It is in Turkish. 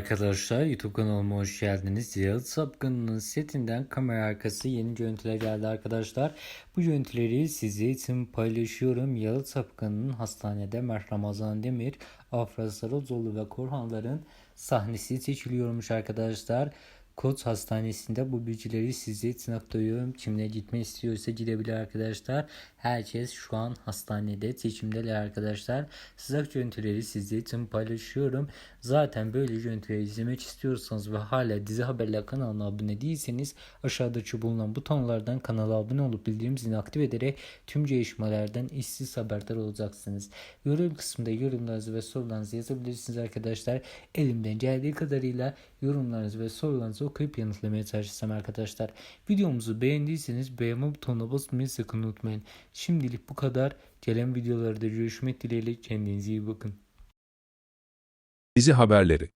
arkadaşlar YouTube kanalıma hoş geldiniz. Yağıt Sapkın'ın setinden kamera arkası yeni görüntüler geldi arkadaşlar. Bu görüntüleri size için paylaşıyorum. Yağıt Sapkın'ın hastanede Mert Ramazan Demir, Afra Sarızoğlu ve Korhanların sahnesi seçiliyormuş arkadaşlar. Koç Hastanesi'nde bu bilgileri size için aktarıyorum. Kimle gitme istiyorsa gidebilir arkadaşlar. Herkes şu an hastanede seçimdeler arkadaşlar. Sıcak görüntüleri sizler için paylaşıyorum. Zaten böyle görüntüleri izlemek istiyorsanız ve hala dizi haberler kanalına abone değilseniz aşağıdaki bulunan butonlardan kanala abone olup bildirim zilini aktif ederek tüm gelişmelerden işsiz haberdar olacaksınız. Yorum kısmında yorumlarınızı ve sorularınızı yazabilirsiniz arkadaşlar. Elimden geldiği kadarıyla yorumlarınızı ve sorularınızı okuyup yanıtlamaya çalışacağım arkadaşlar. Videomuzu beğendiyseniz beğenme butonuna basmayı sakın unutmayın. Şimdilik bu kadar. Gelen videolarda görüşmek dileğiyle kendinize iyi bakın. Dizi haberleri